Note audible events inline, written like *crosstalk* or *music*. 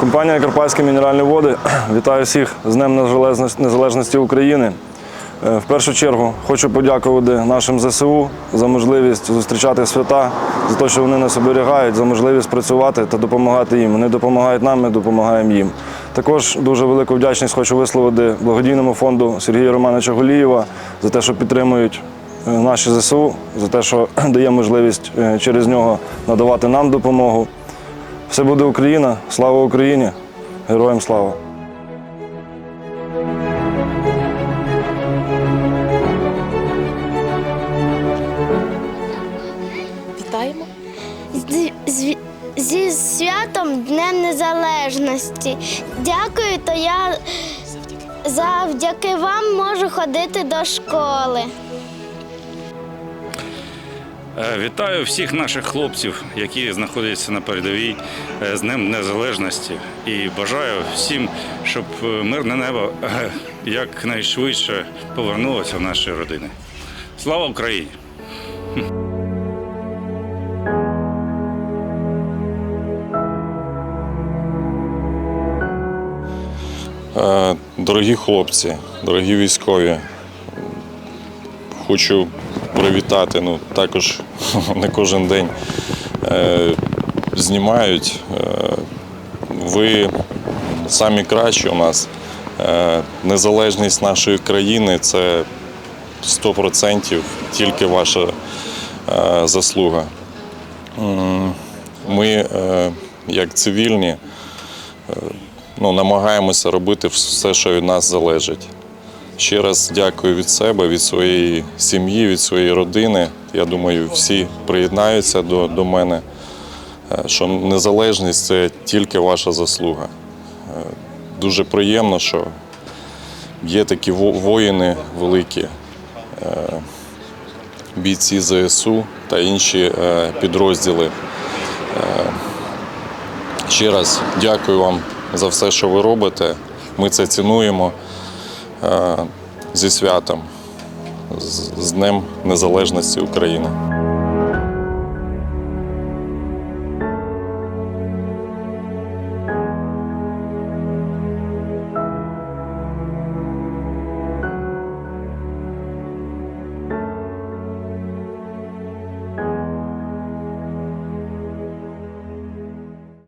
Компанія Карпатські мінеральні води *clears throat* вітаю всіх з Днем Незалежності- України. Е, В першу чергу хочу подякувати нашим ЗСУ за можливість зустрічати свята, за те, що вони нас оберігають, за можливість працювати та допомагати їм. Вони допомагають нам, ми допомагаємо їм. Також дуже велику вдячність хочу висловити благодійному фонду Сергія Романовича Голієва за те, що підтримують е, наші ЗСУ, за те, що *clears throat* дає можливість е, через нього надавати нам допомогу. Все буде Україна, слава Україні, героям слава! Вітаємо. Зі святом Днем Незалежності. Дякую, то я завдяки вам можу ходити до школи. Е, Вітаю всіх наших хлопців, які знаходяться на передовій е, з Днем Незалежності. І бажаю всім, щоб е, мирне небо якнайшвидше повернулося в наші родини. Слава Україні! Дорогі хлопці, дорогі військові, хочу привітати. Ну, також *laughs* не кожен день е, знімають. Е, ви самі кращі у нас. Е, Незалежність нашої країни це 100% тільки ваша е, заслуга. Ми, е, як цивільні, ну, намагаємося робити все, що від нас залежить. Ще раз дякую від себе, від своєї сім'ї, від своєї родини. Я думаю, всі приєднаються до, до мене, е, що незалежність це тільки ваша заслуга. Е, Дуже приємно, що є такі воїни великі, е, бійці ЗСУ та інші підрозділи. Ще раз дякую вам за все, що ви робите. Ми це цінуємо зі святом, з з Днем Незалежності України.